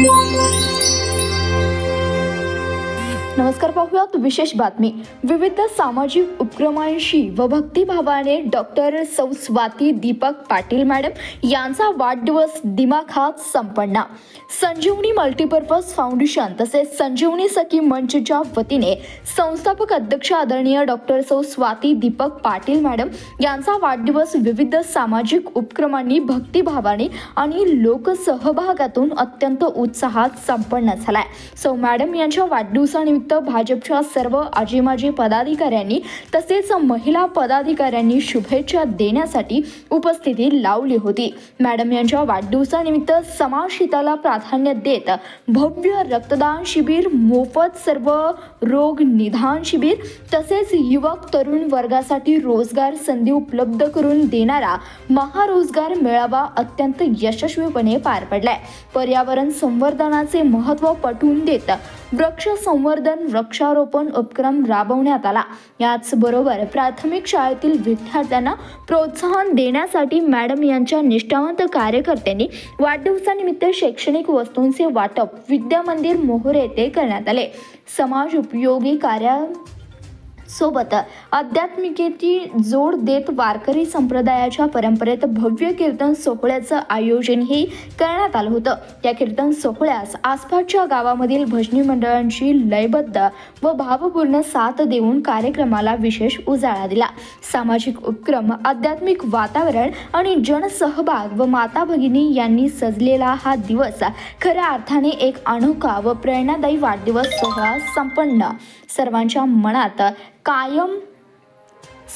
Thank. नमस्कार पाहूयात. विशेष बातमी. विविध सामाजिक उपक्रमांशी व भक्तिभावाने डॉक्टर सौ स्वाती दीपक पाटील मॅडम यांचा वाढदिवस दिमाखात संपन्न. संजीवनी मल्टीपर्पज फाउंडेशन तसेच संजीवनी सखी मंचच्या वतीने संस्थापक अध्यक्ष आदरणीय डॉक्टर सौ स्वाती दीपक पाटील मॅडम यांचा वाढदिवस विविध सामाजिक उपक्रमांनी भक्तिभावाने आणि लोकसहभागातून अत्यंत उत्साहात संपन्न झालाय. सौ मॅडम यांच्या वाढदिवसानिमित्त भाजपच्या सर्व आजीमाजी पदाधिकाऱ्यांनी तसेच महिला पदाधिकाऱ्यांनी शुभेच्छा देण्यासाठी उपस्थिती लावली होती. मॅडम यांच्या वाढदिवसानिमित्त समाजहिताला प्राधान्य देत भव्य रक्तदान शिबिर मोफत सर्व रोग निदान शिबिर तसेच युवक तरुण वर्गासाठी रोजगार संधी उपलब्ध करून देणारा महारोजगार मेळावा अत्यंत यशस्वीपणे पार पडलाय. पर्यावरण संवर्धनाचे महत्त्व पटवून देत वृक्ष संवर्धन वृक्षारोपण उपक्रम राबवण्यात आला. याचबरोबर प्राथमिक शाळेतील विद्यार्थ्यांना प्रोत्साहन देण्यासाठी मॅडम यांच्या निष्ठावंत कार्यकर्त्यांनी वाढदिवसानिमित्त शैक्षणिक वस्तूंचे वाटप विद्या मंदिर येथे करण्यात आले. समाज उपयोगी कार्या सोबत आध्यात्मिकेची जोड देत वारकरी संप्रदायाच्या परंपरेत भव्य कीर्तन सोहळ्याचं आयोजनही करण्यात आलं होतं. या कीर्तन सोहळ्यास आसपासच्या गावामधील भजनी मंडळांची लयबद्ध व भावपूर्ण साथ देऊन कार्यक्रमाला विशेष उजाळा दिला. सामाजिक उपक्रम आध्यात्मिक वातावरण आणि जनसहभाग व माता भगिनी यांनी सजलेला हा दिवस खऱ्या अर्थाने एक अनोखा व प्रेरणादायी वाढदिवस सोहळा संपन्न. सर्वांच्या मनात कायम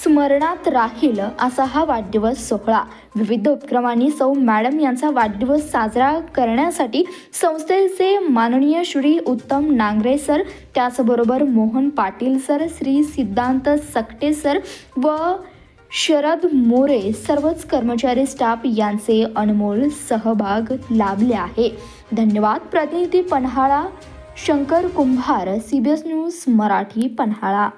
स्मरणात राहील असा हा वाढदिवस सोहळा. विविध उपक्रमांनी सौ मॅडम यांचा वाढदिवस साजरा करण्यासाठी संस्थेचे माननीय श्री उत्तम नांगरे सर त्याचबरोबर मोहन पाटील सर श्री सिद्धांत सकटे सर व शरद मोरे सर्वच कर्मचारी स्टाफ यांचे अनमोल सहभाग लाभले आहे. धन्यवाद. प्रतिनिधी पन्हाळा शंकर कुंभार सीबीएस न्यूज मराठी पन्हाळा.